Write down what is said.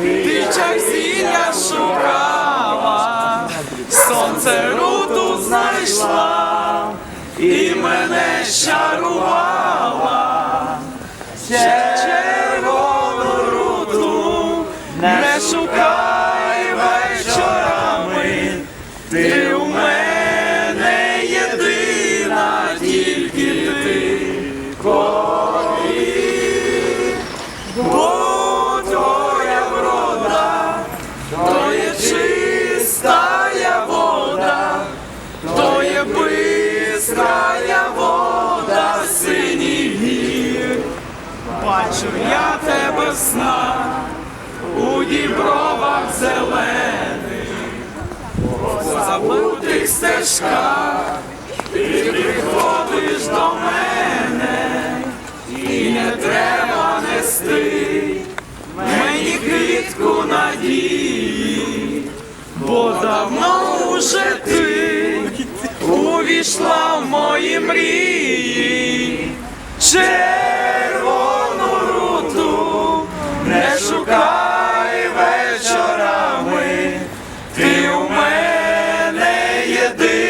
ти чай зілля шукала, сонце руду знайшла і мене щарувала. Бистрая вода синіх гір. Бачу я тебе сна у дібровах зелених, по забутих стежках, ти приходиш до мене, і не треба нести мені квітку надії, бо давно вже ти увійшла в мрії. Червону руту не шукай вечорами, ти у мене єдина.